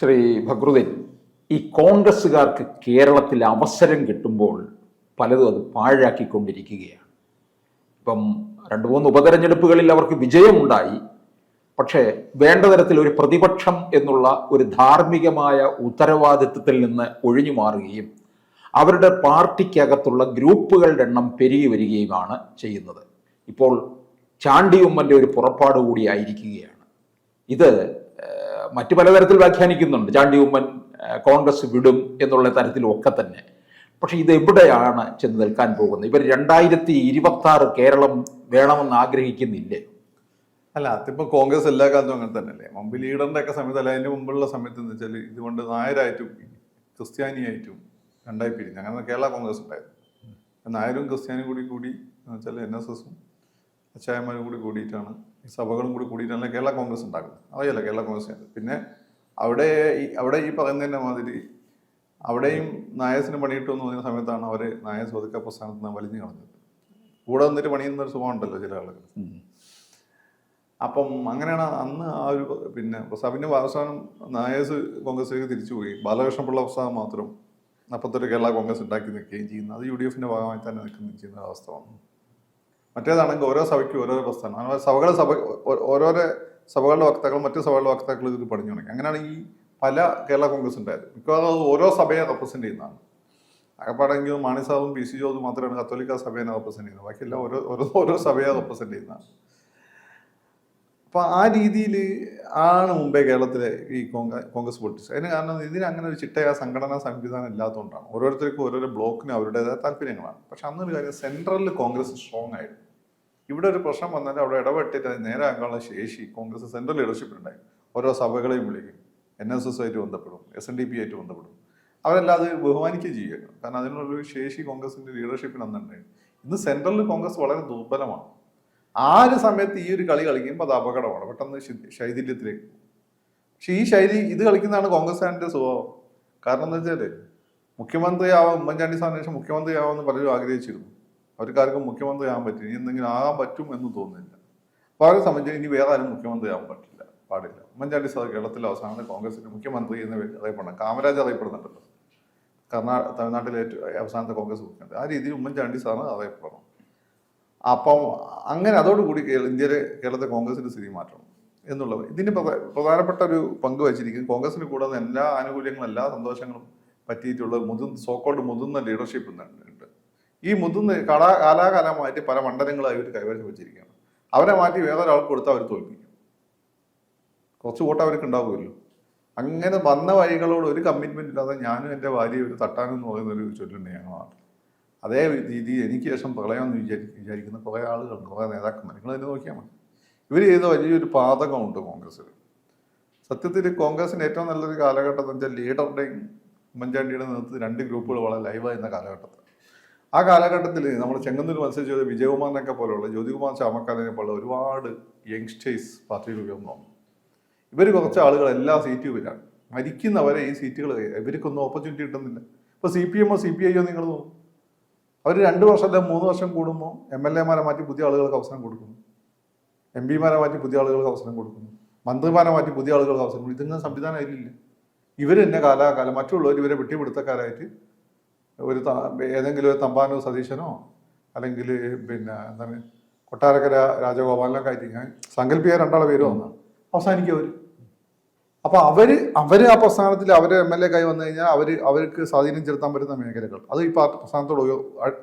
ശ്രീ ഭക്രുദ്ദീൻ ഈ കോൺഗ്രസ്സുകാർക്ക് കേരളത്തിൽ അവസരം കിട്ടുമ്പോൾ പലതും അത് പാഴാക്കിക്കൊണ്ടിരിക്കുകയാണ്. ഇപ്പം രണ്ട് മൂന്ന് ഉപതെരഞ്ഞെടുപ്പുകളിൽ അവർക്ക് വിജയമുണ്ടായി. പക്ഷേ വേണ്ട തരത്തിൽ ഒരു പ്രതിപക്ഷം എന്നുള്ള ഒരു ധാർമ്മികമായ ഉത്തരവാദിത്വത്തിൽ നിന്ന് ഒഴിഞ്ഞു മാറുകയും അവരുടെ പാർട്ടിക്കകത്തുള്ള ഗ്രൂപ്പുകളുടെ എണ്ണം പെരുകി വരികയുമാണ് ചെയ്യുന്നത്. ഇപ്പോൾ ചാണ്ടി ഉമ്മന്റെ ഒരു പുറപ്പാട് കൂടിയായിരിക്കുകയാണ് ഇത് മറ്റു പലതരത്തിൽ വ്യാഖ്യാനിക്കുന്നുണ്ട്. ചാണ്ടി ഉമ്മൻ കോൺഗ്രസ് വിടും എന്നുള്ള തരത്തിലും ഒക്കെ തന്നെ. പക്ഷെ ഇത് എവിടെയാണ് ചെന്ന് നിൽക്കാൻ പോകുന്നത്? ഇവർ രണ്ടായിരത്തി ഇരുപത്തി ആറ് കേരളം വേണമെന്ന് ആഗ്രഹിക്കുന്നില്ലേ? അല്ല അതിപ്പോ കോൺഗ്രസ് എല്ലാ കാലത്തും അങ്ങനെ തന്നെയല്ലേ? മുമ്പ് ലീഡറിന്റെ ഒക്കെ സമയത്ത് അല്ല അതിന്റെ മുമ്പുള്ള സമയത്ത് എന്ന് വെച്ചാൽ ഇതുകൊണ്ട് നായരായിട്ടും ക്രിസ്ത്യാനിയായിട്ടും രണ്ടായി പിരിഞ്ഞു. അങ്ങനെ കേരള കോൺഗ്രസ് ഉണ്ടായിരുന്നു. നായരും ക്രിസ്ത്യാനും കൂടി കൂടി എന്ന് വെച്ചാൽ എൻ എസ് എസും അച്ചായന്മാരും കൂടി കൂടിയിട്ടാണ് സഭകളും കൂടി കൂടിയിട്ടാണ് കേരള കോൺഗ്രസ് ഉണ്ടാക്കുന്നത്. അറിയാലോ കേരള കോൺഗ്രസ്. പിന്നെ അവിടെ ഈ അവിടെ ഈ പറയുന്നതിന്റെ മാതിരി അവിടെയും നായസിന് പണിയിട്ടു എന്ന് പറയുന്ന സമയത്താണ് അവർ നായസ് ഒതുക്ക പ്രസ്ഥാനത്ത് നിന്ന് വലിഞ്ഞു കളഞ്ഞത്. കൂടെ വന്നിട്ട് പണിയുന്ന ഒരു സുഖമുണ്ടല്ലോ ചില ആളുകൾ. അപ്പം അങ്ങനെയാണ് അന്ന് ആ ഒരു പിന്നെ പ്രസാദിന്റെ അവസാനം നായസ് കോൺഗ്രസിലേക്ക് തിരിച്ചുപോയി ബാലകൃഷ്ണപിള്ള പ്രസാദ് മാത്രം. അപ്പത്തൊരു കേരള കോൺഗ്രസ് ഉണ്ടാക്കി നിൽക്കുകയും ചെയ്യുന്നു. അത് യു ഡി എഫിന്റെ ഭാഗമായി തന്നെ നിൽക്കുകയും ചെയ്യുന്ന അവസ്ഥ വന്നു. മറ്റേതാണെങ്കിൽ ഓരോ സഭയ്ക്കും ഓരോ പ്രസ്ഥാനം. അങ്ങനെ സഭകൾ സഭ ഓരോരോ സഭകളുടെ വക്താക്കൾ മറ്റു സഭകളുടെ വക്താക്കൾ ഇതിൽ പഠിഞ്ഞു തുടങ്ങി. അങ്ങനെയാണ് ഈ പല കേരള കോൺഗ്രസ് ഉണ്ടായത്. മിക്കവാറും അത് ഓരോ സഭയെ റെപ്രസെന്റ് ചെയ്യുന്നതാണ്. അകപ്പാടെങ്കിലും മാണി സാബും പി സി ജോസും മാത്രമാണ് കത്തോലിക്ക സഭയെ റെപ്രസെന്റ് ചെയ്യുന്നത്. ബാക്കിയെല്ലാം ഓരോ ഓരോ ഓരോ സഭയെ റെപ്രസെന്റ് ചെയ്യുന്നതാണ്. അപ്പോൾ ആ രീതിയിൽ ആണ് മുമ്പേ കേരളത്തിലെ ഈ കോൺഗ്രസ് പൊളിറ്റിക്സ് അതിന് കാരണം ഇതിന് അങ്ങനെ ഒരു ചിട്ടയായ സംഘടനാ സംവിധാനം ഇല്ലാത്തതുകൊണ്ടാണ്. ഓരോരുത്തർക്കും ഓരോരോ ബ്ലോക്കിന് അവരുടേതായ താല്പര്യങ്ങളാണ്. പക്ഷെ അന്നൊരു കാര്യം സെൻട്രലിൽ കോൺഗ്രസ് സ്ട്രോങ് ആയിരുന്നു. ഇവിടെ ഒരു പ്രശ്നം വന്നാൽ അവിടെ ഇടപെട്ടിട്ട് അത് നേരെ ആക്കാനുള്ള ശേഷി കോൺഗ്രസ് സെൻട്രൽ ലീഡർഷിപ്പിലുണ്ടായി ഓരോ സഭകളെയും വിളിക്കും. എൻ എസ് എസ് ആയിട്ട് ബന്ധപ്പെടും. എസ് എൻ ഡി പി ആയിട്ട് ബന്ധപ്പെടും. അവരെല്ലാം അത് ബഹുമാനിക്കുകയും ചെയ്യുക കാരണം അതിനുള്ളൊരു ശേഷി കോൺഗ്രസിന്റെ ലീഡർഷിപ്പിന് അന്നുണ്ടായിരുന്നു ഇന്ന് സെൻട്രലിൽ കോൺഗ്രസ് വളരെ ദുർബലമാണ്. ആ ഒരു സമയത്ത് ഈ ഒരു കളി കളിക്കുമ്പോൾ അത് അപകടമാണ്. പെട്ടെന്ന് ശൈഥില്യത്തിലേക്ക് പോകും. പക്ഷെ ഈ ശൈലി ഇത് കളിക്കുന്നതാണ് കോൺഗ്രസ്സുകാരന്റെ സ്വഭാവം. കാരണം എന്താ വെച്ചാൽ മുഖ്യമന്ത്രി ആവാൻ ഉമ്മൻചാണ്ടി സാറിന് ശേഷം മുഖ്യമന്ത്രി ആവാമെന്ന് പലരും ആഗ്രഹിച്ചിരുന്നു. അവർക്കാർക്കും മുഖ്യമന്ത്രി ആകാൻ പറ്റില്ല. ഇനി എന്തെങ്കിലും ആകാൻ പറ്റും എന്ന് തോന്നുന്നില്ല. അപ്പോൾ അവരെ സംബന്ധിച്ച് ഇനി വേറെ ആരും മുഖ്യമന്ത്രി ആകാൻ പറ്റില്ല. പാടില്ല. ഉമ്മൻചാണ്ടി സാർ കേരളത്തിൽ അവസാനം കോൺഗ്രസിന്റെ മുഖ്യമന്ത്രി എന്ന് അറിയപ്പെടണം കാമരാജ് അറിയപ്പെടുന്നുണ്ടല്ലോ. കർണാടക തമിഴ്നാട്ടിലെ ഏറ്റവും അവസാനത്തെ കോൺഗ്രസ് മുഖ്യമന്ത്രി. ആ രീതിയിൽ ഉമ്മൻചാണ്ടി സാറിന് അറിയപ്പെടണം. അപ്പം അങ്ങനെ അതോടുകൂടി ഇന്ത്യയിലെ കേരളത്തെ കോൺഗ്രസിന്റെ സ്ഥിതി മാറ്റണം എന്നുള്ളത്. ഇതിന് പ്രധ- പ്രധാനപ്പെട്ട ഒരു പങ്ക് വഹിച്ചിരിക്കും. കോൺഗ്രസിന് കൂടാതെ എല്ലാ ആനുകൂല്യങ്ങളും എല്ലാ സന്തോഷങ്ങളും പറ്റിയിട്ടുള്ള മുതിർന്ന സോക്കോൾഡ് മുതിർന്ന ലീഡർഷിപ്പ് ഉണ്ട്. ഈ മുതിർന്ന കലാ കാലാകാലമായിട്ട് പല മണ്ഡലങ്ങളായി അവർ കൈവശം വെച്ചിരിക്കുകയാണ്. അവരെ മാറ്റി വേറൊരാൾക്ക് കൊടുത്താൽ അവർ തോൽപ്പിക്കും. കുറച്ച് വോട്ട് അവർക്ക് ഉണ്ടാവുമല്ലോ. അങ്ങനെ വന്ന വഴികളോട് ഒരു കമ്മിറ്റ്മെന്റ് ഇല്ലാതെ ഞാനും എന്റെ ഭാര്യ ഒരു തട്ടാനെന്ന് പറയുന്ന ഒരു ചൊല്ലുണ്ട് ഞങ്ങൾ അതേ രീതി എനിക്ക് ശേഷം പ്രളയം എന്ന് വിചാരി വിചാരിക്കുന്ന കുറേ ആളുകളുണ്ട് കുറേ നേതാക്കന്മാർ നിങ്ങൾ തന്നെ നോക്കിയാൽ മതി. ഇവർ ചെയ്ത വലിയൊരു പാതകമുണ്ട് കോൺഗ്രസ്സിൽ സത്യത്തിൽ കോൺഗ്രസിന് ഏറ്റവും നല്ലൊരു കാലഘട്ടം എന്ന് വെച്ചാൽ ലീഡറുടെയും ഉമ്മൻചാണ്ടിയുടെ നേതൃത്വത്തിൽ രണ്ട് ഗ്രൂപ്പുകൾ വളരെ ലൈവായിരുന്ന കാലഘട്ടത്തിൽ ആ കാലഘട്ടത്തിൽ നമ്മൾ ചെങ്ങന്നൂർ മത്സരിച്ച ചെയ്ത വിജയകുമാറിനൊക്കെ പോലെയുള്ള ജ്യോതികുമാർ ചാമക്കാലിനെ പോലുള്ള ഒരുപാട് യങ്സ്റ്റേഴ്സ് പാർട്ടിയിൽ വന്നു. ഇവർ കുറച്ച് ആളുകൾ എല്ലാ സീറ്റും ഇവരാണ്. മരിക്കുന്നവരെ ഈ സീറ്റുകൾ ഇവർക്കൊന്നും ഓപ്പർച്യൂണിറ്റി കിട്ടുന്നില്ല. ഇപ്പോൾ സി പി എമ്മോ സി പി ഐയോ നിങ്ങൾ നോക്കും. അവർ രണ്ട് വർഷം അല്ലെങ്കിൽ മൂന്ന് വർഷം കൂടുമ്പോൾ എം എൽ എമാരെ മാറ്റി പുതിയ ആളുകൾക്ക് അവസരം കൊടുക്കുന്നു. എം പിമാരെ മാറ്റി പുതിയ ആളുകൾക്ക് അവസരം കൊടുക്കുന്നു. മന്ത്രിമാരെ മാറ്റി പുതിയ ആളുകൾക്ക് അവസരം കൊടുക്കുന്നു. ഇതൊന്നും സംവിധാനം അതിലില്ല ഇവർ തന്നെ കാലാകാലം മറ്റുള്ളവർ ഇവരെ വെട്ടിപ്പിടുത്തക്കാരായിട്ട് ഒരു ഏതെങ്കിലും ഒരു തമ്പാനോ സതീശനോ അല്ലെങ്കിൽ പിന്നെ എന്താണ് കൊട്ടാരക്കര രാജഗോപാലനൊക്കെ ആയിട്ട് ഞാൻ സങ്കല്പിക്കുക രണ്ടാളെ പേര് വന്നാണ് അവസാനിക്കും അവർ അപ്പോൾ അവർ അവർ ആ പ്രസ്ഥാനത്തിൽ അവർ എം എൽ എ കൈ വന്നു കഴിഞ്ഞാൽ അവർ അവർക്ക് സ്വാധീനം ചെലുത്താൻ പറ്റുന്ന മേഖലകൾ. അത് ഈ പാർട്ടി പ്രസ്ഥാനത്തോട്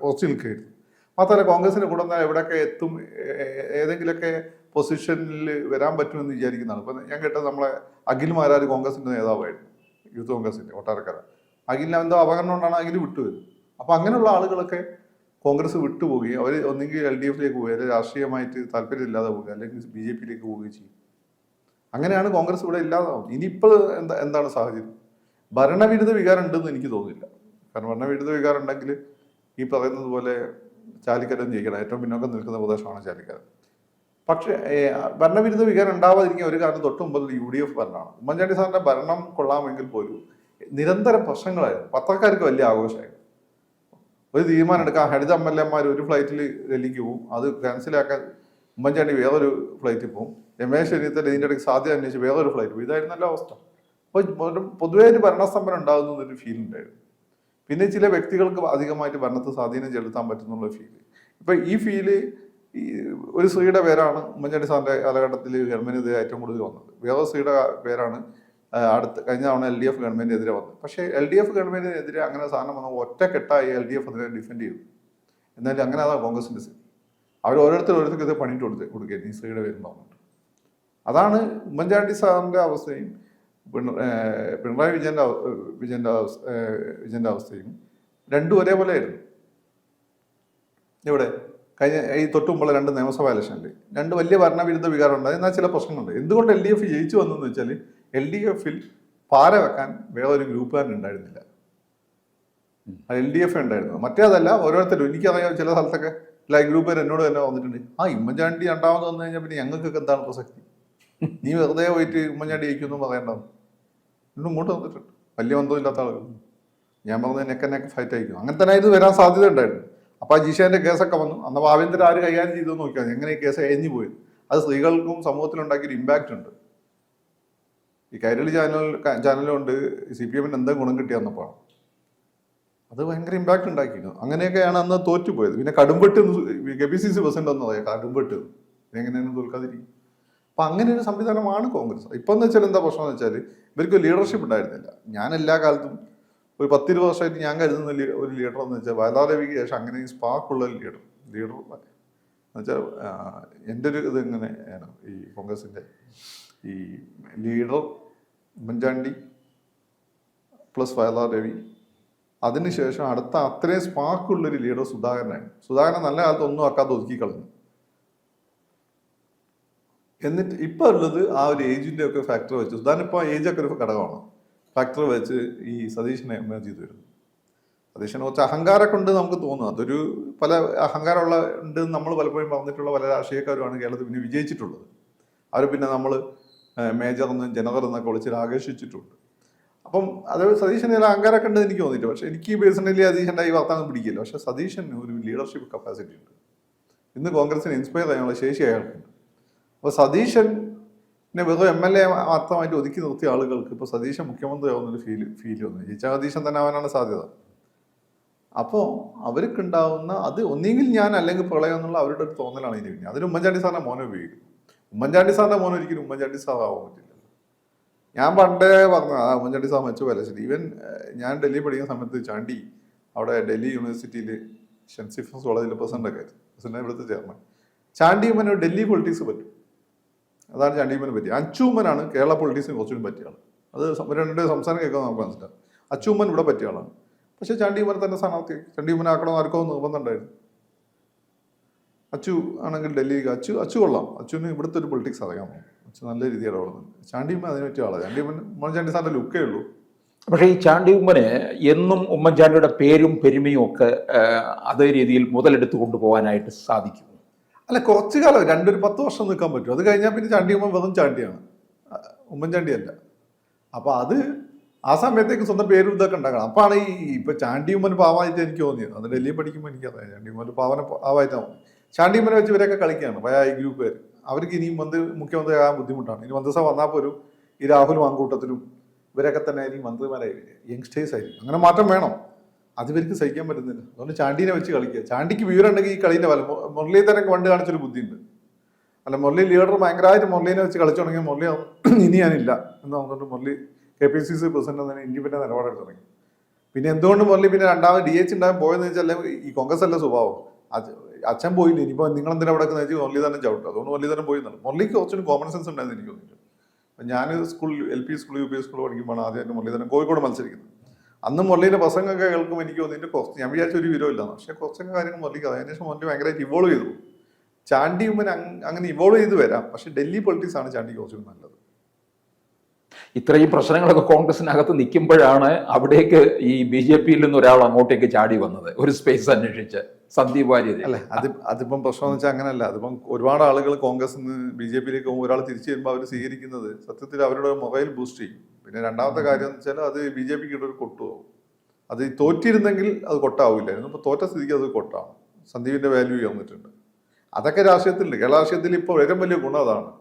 ഉറച്ചു നിൽക്കുകയായിരുന്നു. മാത്രമല്ല കോൺഗ്രസിന്റെ കൂടെ എവിടെയൊക്കെ എത്തും ഏതെങ്കിലുമൊക്കെ പൊസിഷനിൽ വരാൻ പറ്റുമെന്ന് വിചാരിക്കുന്നതാണ്. ഇപ്പൊ ഞാൻ കേട്ടത് നമ്മളെ അഖിൽ മാരാർ കോൺഗ്രസിന്റെ നേതാവായിരുന്നു യൂത്ത് കോൺഗ്രസിന്റെ കൊട്ടാരക്കര. അഖിലിന് എന്തോ അപകടം കൊണ്ടാണ് അഖിൽ വിട്ടുവരുന്നത് അപ്പൊ അങ്ങനെയുള്ള ആളുകളൊക്കെ കോൺഗ്രസ് വിട്ടുപോവുകയും അവർ ഒന്നെങ്കിൽ എൽ ഡി എഫിലേക്ക് പോവുക അല്ലെങ്കിൽ രാഷ്ട്രീയമായിട്ട് താല്പര്യമില്ലാതെ പോവുക അല്ലെങ്കിൽ ബി ജെ പിയിലേക്ക് പോവുകയും ചെയ്യും. അങ്ങനെയാണ് കോൺഗ്രസ് ഇവിടെ ഇല്ലാതാവും ഇനിയിപ്പോൾ എന്താ എന്താണ് സാഹചര്യം? ഭരണവിരുദ്ധ വികാരം ഉണ്ടെന്ന് എനിക്ക് തോന്നുന്നില്ല. കാരണം ഭരണവിരുദ്ധ വികാരം ഉണ്ടെങ്കിൽ ഈ പറയുന്നത് പോലെ ചാലിക്കരം ജയിക്കണം. ഏറ്റവും പിന്നോക്കം നിൽക്കുന്ന പ്രദേശമാണ് ചാലിക്കരം പക്ഷേ ഭരണവിരുദ്ധ വികാരം ഉണ്ടാവാതിരിക്കാൻ ഒരു കാരണം തൊട്ട് മുമ്പ് യു ഡി എഫ് ഭരണമാണ്. ഉമ്മൻചാണ്ടി സാറിന്റെ ഭരണം കൊള്ളാമെങ്കിൽ പോലും നിരന്തര പ്രശ്നങ്ങളായിരുന്നു. പത്രക്കാർക്ക് വലിയ ആഘോഷമായിരുന്നു. ഒരു തീരുമാനം എടുക്കാം. ഹരിത എം എൽ എമാർ ഒരു ഫ്ലൈറ്റിൽ ഡൽഹിക്ക് പോകും അത് ക്യാൻസലാക്കാൻ ഉമ്മൻചാണ്ടി വേറൊരു ഫ്ലൈറ്റിൽ പോകും രമേശ് ചെന്നിത്തല ഇതിന്റെ ഇടയ്ക്ക് സാധ്യത അന്വേഷിച്ച് വേറൊരു ഫ്ലൈറ്റ് പോകും ഇതായിരുന്നല്ലോ അവസ്ഥ. അപ്പോൾ പൊതുവേ ഒരു ഭരണസ്തംഭനം ഉണ്ടാകുന്ന ഒരു ഫീൽ ഉണ്ടായിരുന്നു. പിന്നെ ചില വ്യക്തികൾക്ക് അധികമായിട്ട് ഭരണത്തെ സ്വാധീനം ചെലുത്താൻ പറ്റുന്നുള്ള ഫീൽ ഇപ്പം ഈ ഫീൽ ഈ ഒരു സ്ത്രീയുടെ പേരാണ് ഉമ്മൻചാണ്ടി സാറിന്റെ കാലഘട്ടത്തിൽ ഇത് ഏറ്റവും കൂടുതൽ വന്നത്. വേറെ സ്ത്രീയുടെ പേരാണ് അടുത്ത കഴിഞ്ഞ തവണ എൽ ഡി എഫ് ഗവൺമെന്റിനെതിരെ വന്നു. പക്ഷേ എൽ ഡി എഫ് ഗവൺമെന്റിനെതിരെ അങ്ങനെ സാധനം വന്ന ഒറ്റക്കെട്ടായി എൽ ഡി എഫ് അതിനെ ഡിഫെൻഡ് ചെയ്തു. എന്നാലും അങ്ങനെ അതാണ് കോൺഗ്രസിന്റെ സ്ഥിതി. അവർ ഓരോരുത്തർ ഓരോരുത്തർക്ക് ഇത് പണിയിട്ട് കൊടുത്ത് കൊടുക്കുക ഈ സ്ത്രീയുടെ പറഞ്ഞിട്ട്. അതാണ് ഉമ്മൻചാണ്ടി സാറിന്റെ അവസ്ഥയും പിണറായി വിജയന്റെ വിജയന്റെ വിജയന്റെ അവസ്ഥയും രണ്ടും ഒരേപോലെ ആയിരുന്നു. ഇവിടെ കഴിഞ്ഞ ഈ തൊട്ടുമുമ്പുള്ള രണ്ട് നിയമസഭാ ഇലക്ഷനിൽ രണ്ട് വലിയ ഭരണവിരുദ്ധ വികാരം ഉണ്ടായി എന്നാൽ ചില പ്രശ്നങ്ങളുണ്ട്. എന്തുകൊണ്ട് എൽ ഡി എഫ് ജയിച്ചു വന്നെന്ന് വെച്ചാൽ എൽ ഡി എഫിൽ പാര വെക്കാൻ വേറെ ഒരു ഗ്രൂപ്പുകാരൻ ഉണ്ടായിരുന്നില്ല അത് എൽ ഡി എഫ് ഉണ്ടായിരുന്നു. മറ്റേതല്ല ഓരോരുത്തരും എനിക്കറിയാം ചില സ്ഥലത്തൊക്കെ ലൈ ഗ്രൂപ്പുകാർ എന്നോട് തന്നെ വന്നിട്ടുണ്ട്. ആ ഉമ്മൻചാണ്ടി രണ്ടാമത് വന്നു കഴിഞ്ഞാൽ പിന്നെ ഞങ്ങൾക്കൊക്കെ എന്താണ് പ്രസക്തി? നീ വെറുതെ പോയിട്ട് ഉമ്മൻചാണ്ടി ജയിക്കുന്നു പറയേണ്ടത് ഇന്നും ഇങ്ങോട്ട് വന്നിട്ടുണ്ട്. വലിയ ബന്ധമില്ലാത്ത ആളുകൾ. ഞാൻ പറഞ്ഞ നെക്ക് നെക്ക് ഫൈറ്റ് ആയിരിക്കും. അങ്ങനെ തന്നെ ഇത് വരാൻ സാധ്യത ഉണ്ടായിരുന്നു. അപ്പോൾ ആ ജിഷേന്റെ കേസൊക്കെ വന്നു. അന്ന് ആഭ്യന്തരം ആര് കൈകാര്യം ചെയ്തു നോക്കിയാൽ എങ്ങനെ ഈ കേസ് എഴിഞ്ഞു പോയത് അത് സ്ത്രീകൾക്കും സമൂഹത്തിലുണ്ടാക്കിയൊരു ഇമ്പാക്റ്റ് ഉണ്ട്. ഈ കൈരളി ചാനൽ ചാനലുകൊണ്ട് സി പി എമ്മിന് എന്താ ഗുണം കിട്ടിയെന്നപ്പോൾ അത് ഭയങ്കര ഇമ്പാക്റ്റ് ഉണ്ടാക്കിയിരുന്നു. അങ്ങനെയൊക്കെയാണ് അന്ന് തോറ്റുപോയത്. പിന്നെ കടുംപെട്ട് K P C C president എന്ന് കടുംപെട്ട്. എങ്ങനെയാണ് തോൽക്കാതിരിക്കും അപ്പൊ അങ്ങനെ ഒരു സംവിധാനമാണ് കോൺഗ്രസ്. ഇപ്പൊ എന്ന് വെച്ചാൽ എന്താ പ്രശ്നം എന്ന് വെച്ചാൽ ഇവർക്ക് ലീഡർഷിപ്പ് ഉണ്ടായിരുന്നില്ല. ഞാൻ എല്ലാ കാലത്തും ഒരു പത്തിരുപത് വർഷമായിട്ട് ഞാൻ കരുതുന്ന ഒരു ലീഡർ എന്ന് വെച്ചാൽ വയലാരവിക്ക് ശേഷം അങ്ങനെ സ്പാർക്കുള്ള ഒരു ലീഡർ ലീഡർ എന്ന് വെച്ചാൽ എന്റെ ഒരു ഇത് ഇങ്ങനെ ഈ കോൺഗ്രസിന്റെ ഈ ലീഡർ ഉമ്മൻചാണ്ടി പ്ലസ് വയലാർ രവി. അതിനുശേഷം അടുത്ത അത്രയും സ്പാർക്കുള്ളൊരു ലീഡർ സുധാകരനാണ്. സുധാകരൻ നല്ല കാലത്ത് ഒന്നും ആക്കാതെ ഒതുക്കി കളഞ്ഞു. എന്നിട്ട് ഇപ്പൊ ഉള്ളത് ആ ഒരു ഏജിന്റെ ഒക്കെ ഫാക്ടർ വെച്ച് സുധാകരൻ ഇപ്പോൾ ഏജ് ഒക്കെ ഒരു ഘടകമാണ്. ഫാക്ടർ വെച്ച് ഈ സതീഷിനെ എമേജ് ചെയ്ത് വരുന്നു സതീഷിനെ കുറച്ച് അഹങ്കാരമൊക്കെ ഉണ്ട് നമുക്ക് തോന്നും അതൊരു പല അഹങ്കാരമുള്ള ഉണ്ട് നമ്മൾ പലപ്പോഴും പറഞ്ഞിട്ടുള്ള പല രാഷ്ട്രീയക്കാരുമാണ് കേരളത്തിൽ പിന്നെ വിജയിച്ചിട്ടുള്ളത്. അവർ പിന്നെ നമ്മൾ മേജർ എന്നും ജനറൽ എന്നൊക്കെ വിളിച്ച് ആകർഷിച്ചിട്ടുണ്ട് അപ്പം അത് സതീശന് ചില അഹങ്കാരമൊക്കെ ഉണ്ട് എനിക്ക് തോന്നിയിട്ട് പക്ഷേ എനിക്ക് പേഴ്സണലി സതീശന്റെ ഈ വർത്താനം പിടിക്കില്ല. പക്ഷേ സതീശന് ഒരു ലീഡർഷിപ്പ് കപ്പാസിറ്റി ഉണ്ട്. ഇന്ന് കോൺഗ്രസിനെ ഇൻസ്പയർ ചെയ്യാനുള്ള ശേഷി അയാൾക്കുണ്ട് അപ്പോൾ സതീശനെ വെറും എം എൽ എ മാത്രമായിട്ട് ഒതുക്കി നിർത്തിയ ആളുകൾക്ക് ഇപ്പോൾ സതീശൻ മുഖ്യമന്ത്രി ആവുന്നൊരു ഫീൽ ഫീൽ വന്നു. ജയിച്ച സതീശൻ തന്നെ ആവാനാണ് സാധ്യത. അപ്പോൾ അവർക്കുണ്ടാവുന്ന അത് ഒന്നെങ്കിൽ ഞാൻ അല്ലെങ്കിൽ പ്രളയം എന്നുള്ള അവരുടെ ഒരു തോന്നലാണ് ഇതിന് അതിന് ഉമ്മൻചാണ്ടി സാറിനെ മോനെ ഉപയോഗിക്കും ഉമ്മൻചാണ്ടി സാറിന്റെ മോൻ ഒരിക്കലും ഉമ്മൻചാണ്ടി സാർ ആവാൻ പറ്റില്ല. ഞാൻ പണ്ടേ പറഞ്ഞു ആ ഉമ്മൻചാണ്ടി സാർ പോലെ ശരി ഈവൻ ഞാൻ ഡൽഹി പഠിക്കുന്ന സമയത്ത് ചാണ്ടി അവിടെ ഡൽഹി യൂണിവേഴ്സിറ്റിയിൽ ഷെൻസിഫസ് കോളേജിൽ പ്രസിഡന്റ് ഒക്കെ ആയിരുന്നു. പ്രസിഡന്റ് ഇവിടുത്തെ ചെയർമാൻ. ചാണ്ടി ഉമ്മന് ഡൽഹി പൊളിറ്റിക്സ് പറ്റും. അതാണ് ചാണ്ടി ഉമ്മനെ പറ്റി. അച്ചുമ്മനാണ് കേരള പൊളിറ്റിക്സിന് കുറച്ചുകൂടി പറ്റിയ ആൾ അത് രണ്ടു സംസ്ഥാനം കേൾക്കാൻ നമുക്ക് മനസ്സിലാവും. അച്ചുമ്മൻ ഇവിടെ പറ്റിയ ആളാണ്. പക്ഷേ ചാണ്ടി ഉമ്മനെ തന്നെ സ്ഥാനാർത്ഥി ചാണ്ടി ഉമ്മനെ ആക്കണം ആർക്കോ നിർബന്ധം ഉണ്ടായിരുന്നു. അച്ചു ആണെങ്കിൽ ഡൽഹിക്ക് അച്ചു അച്ചു കൊള്ളാം. അച്ചുവിന് ഇവിടുത്തെ ഒരു പൊളിറ്റിക്സ് അറിയാമോ? അച്ചു നല്ല രീതിയിൽ ഇടപെടുന്നുണ്ട്. ചാണ്ടിയമ്മ അതിന് പറ്റിയ ആളാണ് ചാണ്ടിയമ്മൻ ഉമ്മൻചാണ്ടി സാറിന്റെ ലുക്കേ ഉള്ളൂ. പക്ഷേ ഈ ചാണ്ടി ഉമ്മന് എന്നും ഉമ്മൻചാണ്ടിയുടെ പേരും പെരുമയും ഒക്കെ അതേ രീതിയിൽ മുതലെടുത്ത് കൊണ്ടുപോകാനായിട്ട് സാധിക്കും. അല്ല കുറച്ച് കാലം രണ്ടൊരു പത്ത് വർഷം നിൽക്കാൻ പറ്റും. അത് കഴിഞ്ഞാൽ പിന്നെ ചാണ്ടിയമ്മ വെറും ചാണ്ടിയാണ്. ഉമ്മൻചാണ്ടിയല്ല അപ്പോൾ അത് ആ സമയത്തേക്ക് സ്വന്തം പേരും ഇതൊക്കെ ഉണ്ടാക്കണം. അപ്പോഴാണ് ഈ ഇപ്പൊ ചാണ്ടിയമ്മൻ പാവായിട്ട് എനിക്ക് തോന്നിയത്. അത് ഡൽഹി പഠിക്കുമ്പോൾ എനിക്കറിയാം. ചാണ്ടിയമ്മൻ പാവന പാവായിട്ടാണ് ചാണ്ടിയമ്മനെ വെച്ച് ഇവരൊക്കെ കളിക്കുകയാണ്. വയ ഈ ഗ്രൂപ്പ് പേര് അവർക്ക് ഇനിയും മന്ത്രി മുഖ്യമന്ത്രി ആകാൻ ബുദ്ധിമുട്ടാണ്. ഇനി മന്ത്രിസഭ വന്നാൽ പോലും ഈ രാഹുൽ മാങ്കൂട്ടത്തിലും ഇവരൊക്കെ തന്നെ ഇനി മന്ത്രിമാരായി യങ്സ്റ്റേഴ്സ് ആയിരിക്കും. അങ്ങനെ മാറ്റം വേണം. അത് ഇവർക്ക് സഹിക്കാൻ പറ്റുന്നില്ല. അതുകൊണ്ട് ചാണ്ടീനെ വെച്ച് കളിക്കുക. ചാണ്ടിക്ക് വിവരം ഉണ്ടെങ്കിൽ ഈ കളീന്റെ ഫലം. മുരളീധരൻ പണ്ട് കാണിച്ചൊരു ബുദ്ധിയുണ്ട്. അല്ല മുരളി ലീഡർ ഭയങ്കരമായിട്ട് മുരളീനെ വെച്ച് കളിച്ചു തുടങ്ങിയ മുരളി ഇനി ഞാനില്ല എന്ന് പറഞ്ഞുകൊണ്ട് Murali. K P C C president തന്നെ ഇൻഡിപെൻഡന്റ് നിലപാടെടുത്ത് തുടങ്ങി. പിന്നെ എന്തുകൊണ്ട് മുരളി പിന്നെ രണ്ടാമത് ഡി എച്ച് ഉണ്ടാകാൻ പോയെന്ന് വെച്ചാൽ ഈ കോൺഗ്രസ് അല്ല സ്വഭാവം? അത് അച്ഛൻ പോയില്ല ഇനിയിപ്പോൾ നിങ്ങൾ എന്തിനാ അവിടെ വെച്ച് മുരളീധരൻ ചവിട്ടും. അതുകൊണ്ട് മുരളീധരൻ പോയി എന്നാണ്. മുരളിക്ക് കുറച്ചുകൂടി കോമൺ സെൻസ് ഉണ്ടായിരുന്നു എനിക്ക് തോന്നിയിട്ട് ഞാൻ school L P school U P school പഠിക്കുമ്പോൾ ആദ്യമായിട്ട് മുരളീധരൻ കോഴിക്കോട് മത്സരിക്കുന്നത്. അന്ന് മുരളീന്റെ പ്രസംഗമൊക്കെ കേൾക്കുമ്പോൾ എനിക്ക് തോന്നിയിട്ട് കുറച്ച് ഞാൻ വിചാരിച്ച ഒരു വിവരമില്ല പക്ഷേ കുറച്ചൊക്കെ കാര്യങ്ങൾ മുരളിക്ക് അതിനുശേഷം മുരളി ഭയങ്കരമായിട്ട് ഇവോൾവ് ചെയ്തു. ചാണ്ടി ഉമ്മൻ അങ്ങനെ ഇവോൾവ് ചെയ്ത് വരാം. പക്ഷെ ഡൽഹി പൊളിറ്റിക്സ് ആണ് ചാണ്ടി കുറച്ചുകൂടി നല്ലത്. ഇത്രയും പ്രശ്നങ്ങളൊക്കെ കോൺഗ്രസിനകത്ത് നിൽക്കുമ്പോഴാണ് അവിടേക്ക് ഈ ബി ജെ പിയിൽ നിന്ന് ഒരാൾ അങ്ങോട്ടേക്ക് ചാടി വന്നത്. ഒരു സ്പേസ് അന്വേഷിച്ച്. സന്ദീപ് വാര്യർ അല്ലെ? അത് അതിപ്പം പ്രശ്നം എന്ന് വെച്ചാൽ അങ്ങനെയല്ല അതിപ്പം ഒരുപാട് ആളുകൾ കോൺഗ്രസ് നിന്ന് ബി ജെ പിയിലേക്ക് പോകുമ്പോൾ ഒരാൾ തിരിച്ചു വരുമ്പോൾ അവർ സ്വീകരിക്കുന്നത് സത്യത്തിൽ അവരുടെ മൊബൈൽ ബൂസ്റ്റ് ചെയ്യും. പിന്നെ രണ്ടാമത്തെ കാര്യം എന്ന് വെച്ചാൽ അത് ബി ജെ പിക്ക് ഒരു കൊട്ടുപോകും. അത് തോറ്റിരുന്നെങ്കിൽ അത് കൊട്ടാവില്ലായിരുന്നു. ഇപ്പോൾ തോറ്റ സ്ഥിതിക്ക് അത് കൊട്ടാണ്. സന്ദീപിന്റെ വാല്യൂ വന്നിട്ടുണ്ട് അതൊക്കെ രാഷ്ട്രീയത്തിലുണ്ട്. കേരള രാഷ്ട്രീയത്തിൽ ഇപ്പോൾ ഏറ്റവും വലിയ ഗുണം അതാണ്.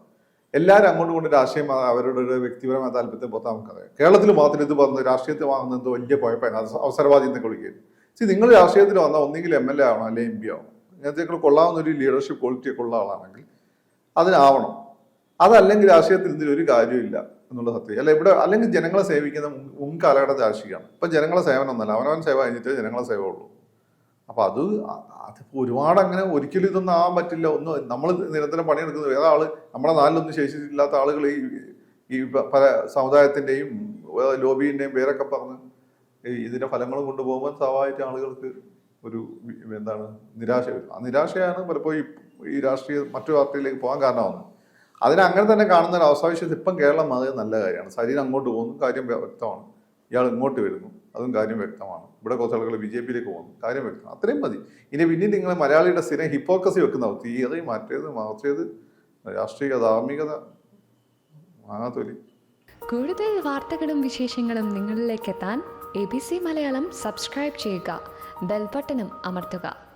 എല്ലാവരും അങ്ങോട്ടും കൊണ്ട് രാഷ്ട്രീയം അവരുടെ ഒരു വ്യക്തിപരമായ താല്പര്യത്തെ പുറത്ത് നമുക്കറിയാം. കേരളത്തിൽ മാത്രം ഇത് പറഞ്ഞ് രാഷ്ട്രീയത്തിൽ വാങ്ങുന്ന എന്തോ വലിയ കുഴപ്പമാണ്. അത് അവസരവാദി എന്നൊക്കെ വിളിക്കുന്നത് സി നിങ്ങൾ രാഷ്ട്രീയത്തിൽ വന്ന ഒന്നെങ്കിൽ എം എൽ എ ആവണം അല്ലെങ്കിൽ എം പി ആവണം. ഇങ്ങനത്തെ കൊള്ളാവുന്ന ഒരു ലീഡർഷിപ്പ് ക്വാളിറ്റി ഒക്കെ ഉള്ള ആളാണെങ്കിൽ അതിനാവണം. അതല്ലെങ്കിൽ രാഷ്ട്രീയത്തിൽ ഇതിൽ ഒരു കാര്യമില്ല എന്നുള്ള സത്യം. അല്ല ഇവിടെ അല്ലെങ്കിൽ ജനങ്ങളെ സേവിക്കുന്ന മുൻ- മുൻകാലഘട്ട രാഷ്ട്രീയമാണ്. ഇപ്പം ജനങ്ങളെ സേവനം ഒന്നല്ല. അവനവൻ സേവ കഴിഞ്ഞിട്ട് ജനങ്ങളെ സേവ ഉള്ളൂ അപ്പൊ അത് അതിപ്പോ ഒരുപാട് അങ്ങനെ ഒരിക്കലും ഇതൊന്നും ആവാൻ പറ്റില്ല. ഒന്ന് നമ്മൾ നിരന്തരം പണിയെടുക്കുന്നത് വേറെ ആൾ? നമ്മുടെ നാട്ടിലൊന്നും ശേഷിച്ചില്ലാത്ത ആളുകൾ ഈ ഈ പല സമുദായത്തിന്റെയും ഏഹ് ലോബിന്റെയും പേരൊക്കെ പറഞ്ഞ് ഇതിന്റെ ഫലങ്ങൾ കൊണ്ടുപോകുമ്പോൾ സ്വാഭാവിക ആളുകൾക്ക് ഒരു എന്താണ് നിരാശ വരും. ആ നിരാശയാണ് പലപ്പോഴും ഈ- രാഷ്ട്രീയ മറ്റു പാർട്ടിയിലേക്ക് പോകാൻ കാരണമാവുന്നത്. അതിനെ അങ്ങനെ തന്നെ കാണുന്ന ഒരു അവസ്ഥാവിശ്വസം ഇപ്പം കേരളം അത് നല്ല കാര്യമാണ്. ശരീരം അങ്ങോട്ട് പോകുന്നു കാര്യം വ്യക്തമാണ്. ഇയാൾ ഇങ്ങോട്ട് വരുന്നു. അതും കാര്യം വ്യക്തമാണ്. ഇവിടെ കുറച്ച് ആളുകൾ ബി ജെ പിയിലേക്ക് പോകുന്നു. കാര്യം വ്യക്തം അത്രയും മതി. ഇനി പിന്നെ നിങ്ങൾ മലയാളിയുടെ സ്ഥിരം ഹിപ്പോക്രസി വെക്കുന്ന തീയതി മാറ്റിയത് മാറ്റിയത് രാഷ്ട്രീയ ധാർമ്മികത മാങ്ങാത്തൊലി കൂടുതൽ വാർത്തകളും വിശേഷങ്ങളും നിങ്ങളിലേക്ക് എത്താൻ A B C Malayalam subscribe ചെയ്യുക. ബെൽബട്ടനും അമർത്തുക.